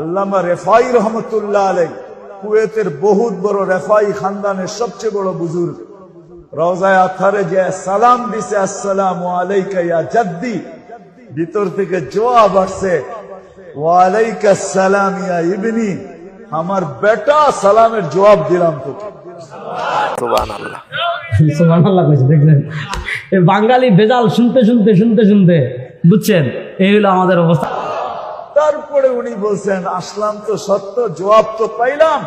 আল্লামা রেফাই রহমতুল্লাহ আলাই কুয়েতের বহুত বড় রেফাই খানদানের সবচেয়ে বড় বুজুর্গ। রওজায় আথারে যে সালাম দিছে আসসালাম আলাইকা ইয়া জাদ্দি ভিতর থেকে জবাব আসছে ওয়ালাইকা সালাম ইয়া ইবনি আমার বেটা সালামের জবাব দিলাম তোকে। সুবহানাল্লাহ। কইছে দেখলেন? এই বাঙালি বেজাল শুনতে শুনতে শুনতে শুনতে বুঝছেন? এই হলো আমাদের অবস্থা। তারপরে উনি বলছেন আসলাম তো সত্য জবাব তো পাইলাম।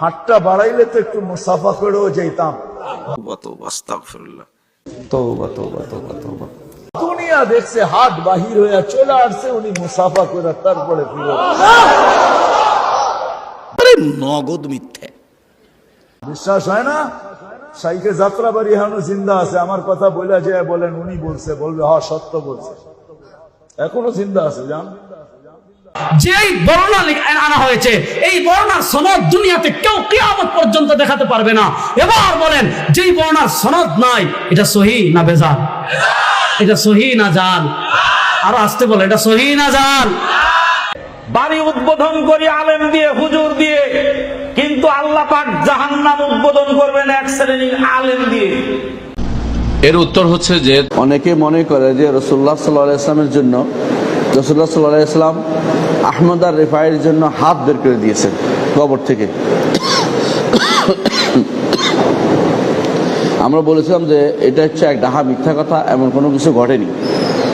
হাটটা বাড়াইলে তো একটু মুসাফা করেও যেতাম দুনিয়া দেখছে হাত বাহির হইয়া চলে আসছে উনি মুসাফা করে তারপরে ফিরে নগদ মিথ্যে। বিশ্বাস হয় না? সাইকে যাত্রা বাড়ি হানো জিন্দা আছে আমার কথা বলে যে বলেন উনি বলছে বলবে হ সত্য বলছে। এখনও জিন্দা আছে জান? যেই বর্ণনা আনা হয়েছে এই বর্ণার সনদ দুনিয়াতে কেউ কিয়ামত পর্যন্ত দেখাতে পারবে না। এবার বলেন যেই বর্ণার সনদ নাই এটা সহি না বেজাল? এটা সহি না জাল? আরও আসতে বলে এটা সহি না জাল? বাড়ি উদ্বোধন করি আলেম দিয়ে হুজুর দিয়ে কিন্তু আল্লাহ পাক জাহান্নাম উদ্বোধন করবেন এক শ্রেণির আলেম দিয়ে। এর উত্তর হচ্ছে যে অনেকে মনে করে যে রসুল্লাহ সাল্লাহ ইসলামের জন্য রসুল্লাহ সাল্লাহ ইসলাম আহমদ আর রেফাইয়ের জন্য হাত বের করে দিয়েছেন কবর থেকে। আমরা বলেছিলাম যে এটা হচ্ছে এক ডাহা মিথ্যা কথা, এমন কোনো কিছু ঘটেনি।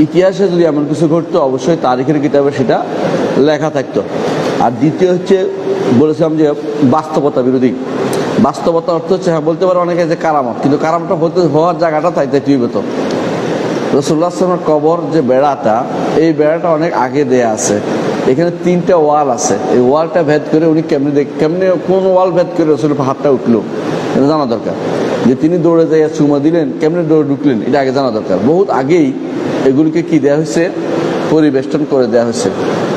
ইতিহাসে যদি এমন কিছু ঘটতো, অবশ্যই তারিখের কিতাবে সেটা লেখা থাকতো। আর দ্বিতীয় হচ্ছে, বলেছিলাম যে বাস্তবতা বিরোধী। বাস্তবতা অর্থ হচ্ছে হ্যাঁ বলতে পারে অনেকে যে কারামত, কিন্তু কারামটা হতে হওয়ার জায়গাটা তাই তাই তুই তো রসুল্লাহ আসলামের কবর যে বেড়াটা, এই বেড়াটা অনেক আগে দেয়া আছে। এখানে তিনটা ওয়াল আছে। এই ওয়ালটা ভেদ করে উনি কেমনি কেমনি, কোন ওয়াল ভেদ করে রসুলের হাতটা উঠল? এটা জানা দরকার। যে তিনি দৌড়ে যাইয়া চুমা দিলেন, কেমনি দৌড়ে ঢুকলেন? এটা আগে জানা দরকার। বহুত আগেই এগুলিকে কি দেওয়া হয়েছে? পরিবেষ্টন করে দেওয়া হয়েছে।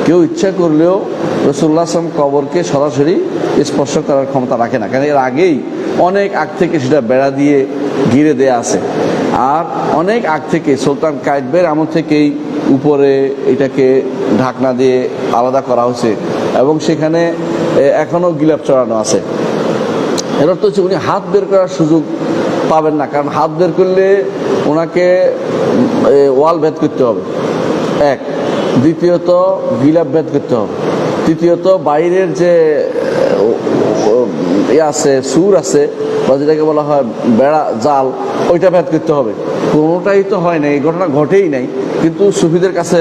কেউ ইচ্ছা করলেও রসুল্লাহ আসলাম কবরকে সরাসরি স্পর্শ করার ক্ষমতা রাখে না। কারণ এর আগেই অনেক আগ থেকে সেটা বেড়া দিয়ে ঘিরে দেয়া আছে। আর অনেক আগ থেকে সুলতান কায়েতবের আমল থেকেই উপরে এটাকে ঢাকনা দিয়ে আলাদা করা হয়েছে এবং সেখানে এখনও গিলাপ চড়ানো আছে। এর অর্থ হচ্ছে উনি হাত বের করার সুযোগ পাবেন না, কারণ হাত বের করলে ওনাকে ওয়াল ভেদ করতে হবে। এক। দ্বিতীয়ত, গিলাপ ভেদ করতে হবে। তৃতীয়ত, বাইরের যে ইয়ে আছে, সুর আছে বা যেটাকে বলা হয় বেড়া জাল, ওইটা ভেদ করতে হবে। কোনোটাই তো হয় নাই, এই ঘটনা ঘটেই নাই, কিন্তু সুফিদের কাছে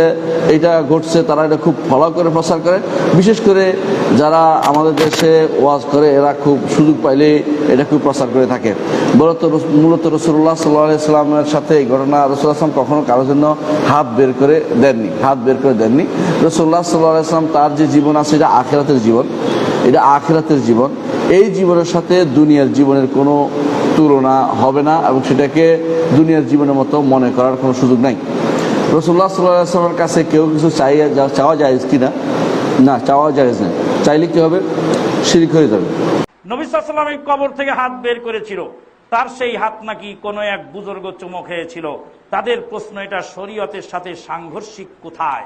এটা ঘটছে, তারা এটা খুব ফলো করে, প্রচার করে। বিশেষ করে যারা আমাদের দেশে ওয়াজ করে, এরা খুব সুযোগ পাইলে এটা খুব প্রচার করে থাকে। মূলত মূলত রসুল্লাহ সাল্লাহ সাল্লামের সাথে এই ঘটনা রসুল্লাহ আসলাম কখনো কারোর জন্য হাত বের করে দেননি, হাত বের করে দেননি। রসুল্লাহ সাল্লাহ আসলাম তার যে জীবন আছে, এটা আখেরাতের জীবন। এটা আখেরাতের জীবন। এই জীবনের সাথে দুনিয়ার জীবনের কোনো তুলনা হবে না এবং সেটাকে দুনিয়ার জীবনের মতো মনে করার কোনো সুযোগ নাই। রসুল্লাহ সাল্লামের কাছে কেউ কিছু চাইয়া চাওয়া যায় কিনা? না, চাওয়া যায় না চাইলে কি হবে? শিরিক হয়ে যাবে। নবী সাল্লাম এই কবর থেকে হাত বের করেছিল। তার সেই হাত নাকি কোনো এক বুজুর্গ চুমো খেয়েছিল। তাদের প্রশ্ন, এটা শরীয়তের সাথে সাংঘর্ষিক কোথায়?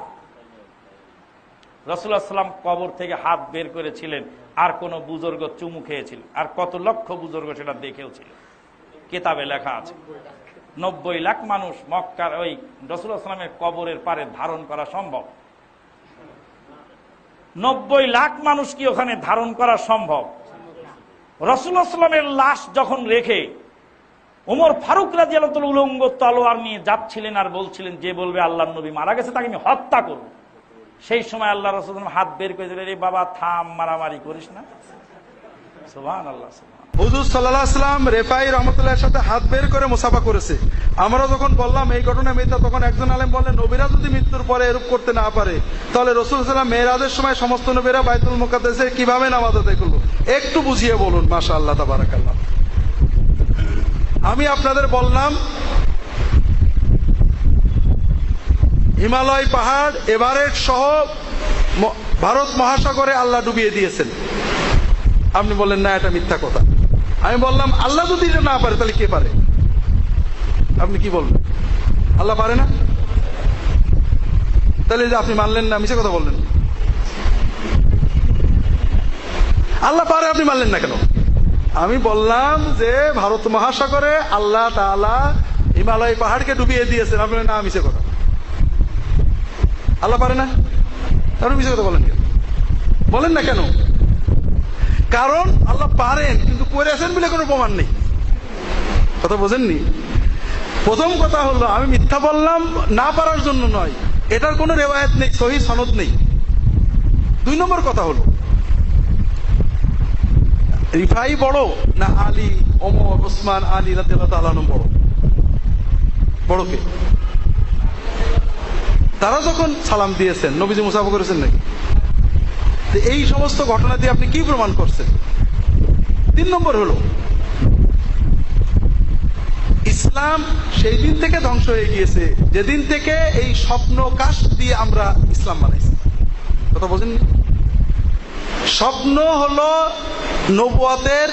রসুল্লাহ সাল্লাম কবর থেকে হাত বের করেছিলেন। আর কোন বুজুর্গ চুমু খেয়েছিল। আর কত লক্ষ বুজুর্গ সেটা দেখেও ছিল। কেতাবে লেখা আছে, নব্বই লাখ মানুষ মক্কার ওই রসুল্লাহ সাল্লামের কবরের পারে ধারণ করা সম্ভব। নব্বই লাখ মানুষ কি ওখানে ধারণ করা সম্ভব? রসুল্লাহ সাল্লামের লাশ যখন রেখে ওমর ফারুক রাজি আল্লাহ উলঙ্গ তলোয়ার নিয়ে যাচ্ছিলেন আর বলছিলেন, যে বলবে আল্লাহ নবী মারা গেছে, তাকে আমি হত্যা করব। সেই সময় আল্লাহ রসুল হাত বের করে দিলেন বাবা, থাম, মারামারি করিস না। সুবহান আল্লাহ হুজুর সাল্লাহ আসলাম রেফাই রহমতুল্লাহর সাথে হাত বের করে মুসাফা করেছে। আমরা যখন বললাম, এই ঘটনা মিথ্যা, তখন একজন আলেম বললেন, নবীরা যদি মৃত্যুর পরে এরূপ করতে না পারে, তাহলে রসুল সাল্লাম মেয়েরাজের সময় সমস্ত নবীরা বাইতুল মুকাদ্দেসে কীভাবে নামাজ আদায় একটু বুঝিয়ে বলুন মাশা আল্লাহ তাবারাকাল্লাহ। আমি আপনাদের বললাম হিমালয় পাহাড়, এভারেস্ট সহ ভারত মহাসাগরে আল্লাহ ডুবিয়ে দিয়েছেন। আপনি বললেন, না, এটা মিথ্যা কথা। আমি বললাম, আল্লাহ যদি না পারে, তাহলে কে পারে? আপনি কি বলবেন? আল্লাহ পারে না? তাহলে যে আপনি মানলেন না মিশে কথা বললেন। আল্লাহ পারে, আপনি মানলেন না কেন? আমি বললাম যে, ভারত মহাসাগরে আল্লাহ তালা হিমালয় পাহাড়কে ডুবিয়ে দিয়েছেন। আপনি না মিশে কথা। আল্লাহ পারে না? আপনি মিশে কথা বলেন কেন? বলেন না কেন? কারণ আল্লাহ পারেন, কিন্তু করে আছেন বলে কোনো প্রমাণ নেই। কথা বোঝেননি? প্রথম কথা হলো, আমি মিথ্যা বললাম, না পারার জন্য নয়। এটার কোনো রেওয়ায়ত নেই, সহি সনদ নেই। দুই নম্বর কথা হলো, রিফাই বড় না আলী, ওমর, ওসমান, আলী তালানো বড়? বড় তারা যখন সালাম দিয়েছেন, নবীজি মুসাফা করেছেন নাকি? এই সমস্ত ঘটনা দিয়ে আপনি কি প্রমাণ করছেন? তিন নম্বর হলো, ইসলাম সেই দিন থেকে ধ্বংস হয়ে গিয়েছে, যেদিন থেকে এই স্বপ্ন কাশ দিয়ে আমরা ইসলাম বানাইছি। কথা বোঝেননি স্বপ্ন হলো নবুয়াতের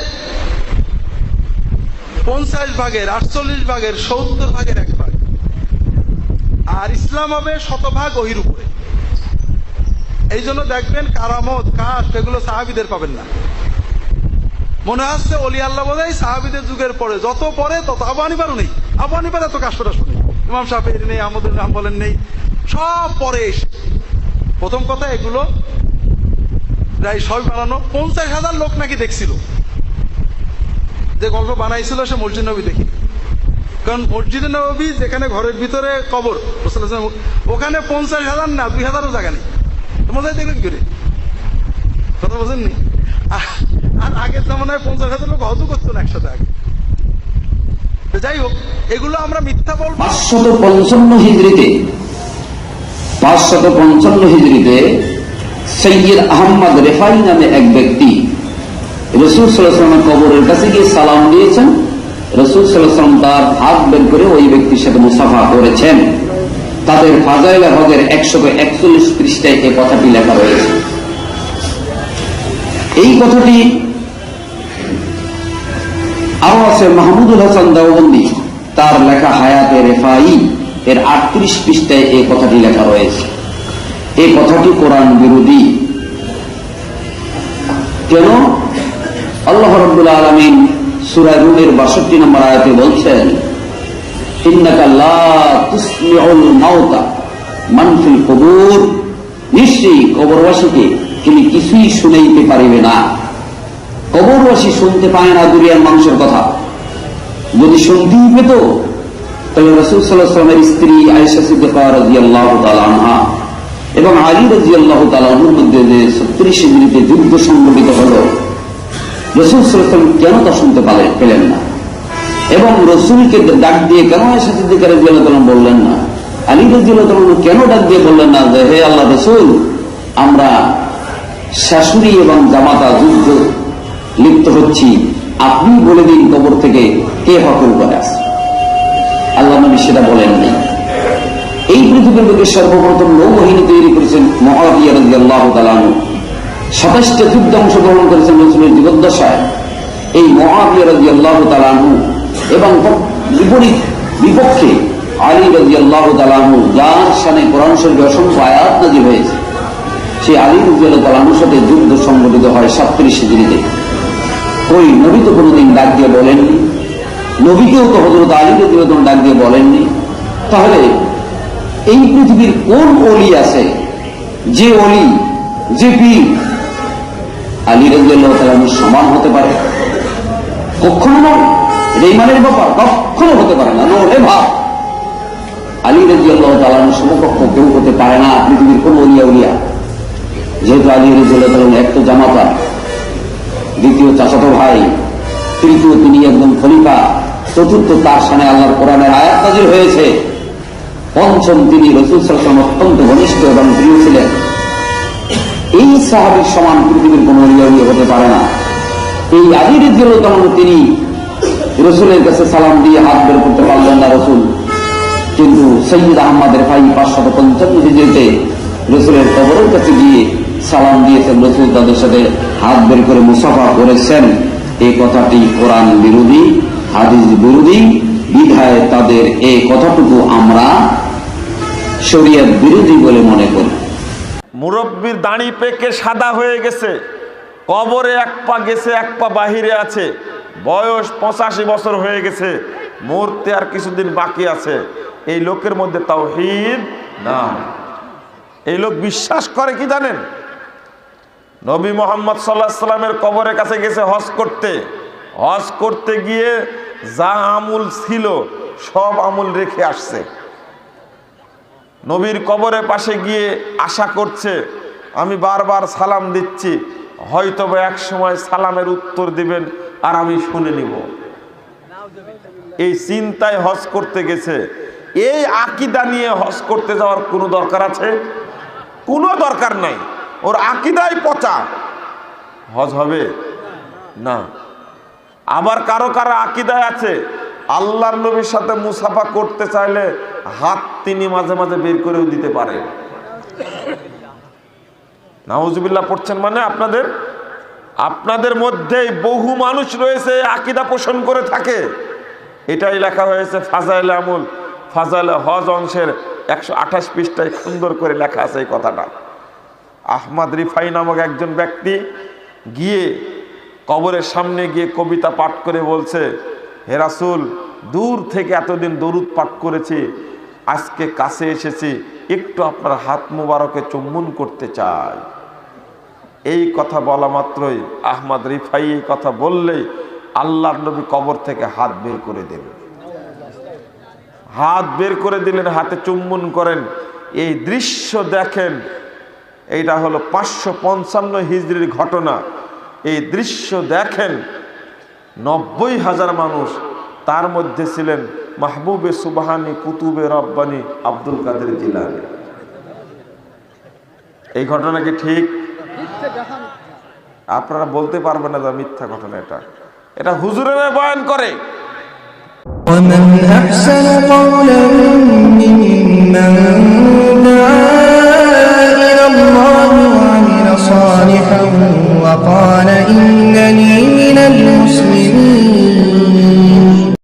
পঞ্চাশ ভাগের, আটচল্লিশ ভাগের, সত্তর ভাগের এক ভাগ। আর ইসলাম হবে শতভাগ ওহির উপরে। এই জন্য দেখবেন কারামত কাশ এগুলো সাহাবিদের পাবেন না। মনে হচ্ছে অলি আল্লাহ বোধহয় সাহাবিদের যুগের পরে। যত পরে তত আবু নেই। আবু হানিফার এত কাশ টাশ শুনি ইমাম সাহেবের নেই আমাদের নাম বলেন নেই। সব পরে এসে। প্রথম কথা, এগুলো প্রায় সব বানানো পঞ্চাশ হাজার লোক নাকি দেখছিল। যে গল্প বানাইছিল সে মসজিদ নবী দেখি। কারণ মসজিদে নবী যেখানে ঘরের ভিতরে কবর ওখানে পঞ্চাশ হাজার না দুই হাজারও জায়গা নেই। মজাই দেখলেন করে কথা বোঝেননি? আর আগের জামানায় পঞ্চাশ হাজার লোক হজু করতো না একসাথে আগে। যাই হোক, এগুলো আমরা মিথ্যা বলব পাঁচশত পঞ্চান্ন হিজড়িতে, পাঁচশত পঞ্চান্ন হিজড়িতে সৈয়দ আহমদ রেফাই নামে এক ব্যক্তি রসুল সাল্লাহামের কবরের কাছে গিয়ে সালাম দিয়েছেন। রসুল সাল্লাহাম তার হাত বের করে ওই ব্যক্তির সাথে মুসাফা করেছেন। তাদের ফাজাইলা হজের একশো একচল্লিশ পৃষ্ঠায় এই কথাটি লেখা রয়েছে। এই কথাটি আরও আছে, মাহমুদুল হাসান দেওবন্দি, তার লেখা হায়াতে রেফাই এর আটত্রিশ পৃষ্ঠায় এই কথাটি লেখা রয়েছে। এই কথাটি কোরআন বিরোধী। কেন? আল্লাহ রব্বুল আলমিন সুরায় রুমের বাষট্টি নম্বর আয়াতে বলছেন, ইন্নাকা লা তুসমিউল মাউতা মান ফিল কুবুর। নিশ্চয়ই কবরবাসীকে তিনি কিছুই শুনাইতে পারিবে না। কবরবাসী শুনতে পায় না দুনিয়ার মানুষের কথা। যদি শুনতেই পেত, তাহলে রসুল সাল্লাহ সাল্লামের স্ত্রী আয়েশা সিদ্দিকা রাদিয়াল্লাহু তাআলা আনহা এবং আলী রাদিয়াল্লাহু তাআলা আনহুর মধ্যে যে ছত্রিশ হিজরিতে যুদ্ধ সংঘটিত হলো রসুল সাল্লাম কেন তা শুনতে পেলেন না? এবং রসুলকে ডাক দিয়ে কেন আয়েশা সিদ্দিকা বললেন না? আলী রাদিয়াল্লাহু কেন ডাক দিয়ে বললেন না যে, হে আল্লাহ রসুল, আমরা শাশুড়ি এবং জামাতা যুদ্ধ লিপ্ত হচ্ছি। আপনি বলে দিন কবর থেকে কে হকল করে আসে আল্লাহ নবী সেটা বলেননি এই পৃথিবীর বুকে সর্বপ্রথম নৌবাহিনী তৈরি করেছেন মহাবিয়া আল্লাহ তালানু সাতাশটা যুদ্ধে অংশগ্রহণ করেছেন রসুলের জীবদ্দশায়। এই মহাবিয়া রাজি আল্লাহ তালানু এবং বিপরীত বিপক্ষে আলী রাজি আল্লাহ তালানু যার সানে কোরআন শরীফে অসংখ্য আয়াত নাজির হয়েছে। সেই আলী রাজি আল্লাহ তালানুর সাথে যুদ্ধ সংগঠিত হয় সাতত্রিশ হিজড়িতে ওই নবী তো কোনোদিন ডাক দিয়ে বলেননি। নবীকেও তো হজরত আলী প্রতিবেদন ডাক দিয়ে বলেননি। তাহলে এই পৃথিবীর কোন অলি আছে? যে অলি, যে পীর আলী রাজিয়াল্লাহ সমান হতে পারে। কখনো নয় এটা ইমানের ব্যাপার কখনো হতে পারে না। নো ভাব। আলী রাজিয়াল্লাহ তালামের সমকক্ষ কেউ হতে পারে না পৃথিবীর কোন অলিয়া উলিয়া। যেহেতু আলী রাজিয়াল্লাহ তালাম এক তো জামাতা, দ্বিতীয় চাচাতো ভাই, তৃতীয় তিনি একদম খলিফা, চতুর্থ তার সামনে আল্লাহর কোরআনের আয়াত নাজির হয়েছে। পঞ্চম তিনি রসুল সাল্লাম অত্যন্ত ঘনিষ্ঠ এবং প্রিয় ছিলেন। এই সাহাবির সমান পৃথিবীর কোন অলিয়াউলি হতে পারে না। এই আদির তেমন তিনি রসুলের কাছে সালাম দিয়ে হাত বের করতে পারলেন না রসুল, কিন্তু সৈয়দ আহমদের ভাই পাঁচশত পঞ্চান্ন হিজড়িতে রসুলের কবরের কাছে গিয়ে সালাম দিয়েছেন রসুল, তাদের সাথে হাত বের করে মুসাফা করেছেন। এই কথাটি কোরআন বিরোধী, হাদিস বিরোধী, বিধায় তাদের এই কথাটুকু আমরা শরিয়ত বিরোধী বলে মনে করি। মুরব্বীর দাঁড়ি পেকে সাদা হয়ে গেছে। কবরে এক পা গেছে, এক পা বাহিরে আছে। বয়স পঁচাশি বছর হয়ে গেছে। মরতে আর কিছুদিন বাকি আছে। এই লোকের মধ্যে তাওহীদ না এই লোক বিশ্বাস করে কি জানেন? নবী মোহাম্মদ সাল্লাহ সাল্লামের কবরের কাছে গেছে হজ করতে। হজ করতে গিয়ে যা আমুল ছিল, সব আমুল রেখে আসছে। নবীর কবরের পাশে গিয়ে আশা করছে, আমি বারবার সালাম দিচ্ছি হয়তো বা এক সময় সালামের উত্তর দিবেন আর আমি শুনে নিব। এই চিন্তায় হজ করতে গেছে। এই আকিদা নিয়ে হজ করতে যাওয়ার কোনো দরকার আছে? কোনো দরকার নাই। ওর আকিদাই পচা। হজ হবে? না। আবার কারও কারও আকিদায় আছে, আল্লাহর নবীর সাথে মুসাফা করতে চাইলে হাত তিনি মাঝে মাঝে বের করেও দিতে পারেন নাউজুবিল্লাহ পড়ছেন মানে আপনাদের আপনাদের মধ্যেই বহু মানুষ রয়েছে আকিদা পোষণ করে থাকে। এটাই লেখা হয়েছে ফাজাইল আমুল। ফাজাইল হজ অংশের একশো আঠাশ পৃষ্ঠায় সুন্দর করে লেখা আছে এই কথাটা। আহমদ রিফাই নামক একজন ব্যক্তি গিয়ে কবরের সামনে গিয়ে কবিতা পাঠ করে বলছে, হে রাসূল দূর থেকে এতদিন দরুদ পাঠ করেছি, আজকে কাছে এসেছি, একটু আপনার হাত মুবারকে চুম্বন করতে চাই এই কথা বলা মাত্রই আহমদ রিফাই এই কথা বললেই আল্লাহ নবী কবর থেকে হাত বের করে দেবেন হাত বের করে দিলেন, হাতে চুম্বন করেন। এই দৃশ্য দেখেন, এইটা হলো পাঁচশো পঞ্চান্ন হিজড়ির ঘটনা। এই দৃশ্য দেখেন, নব্বই হাজার মানুষ তার মধ্যে ছিলেন মাহবুবে সুবাহানি কুতুবে রব্বানি আব্দুল কাদের জিলানি এই ঘটনা কি ঠিক আপনারা বলতে পারবেন না যে মিথ্যা ঘটনা এটা এটা হুজুরের বয়ান করে ومن أحسن قولا ممن دعا إلى الله وعمل صالحا وقال إنني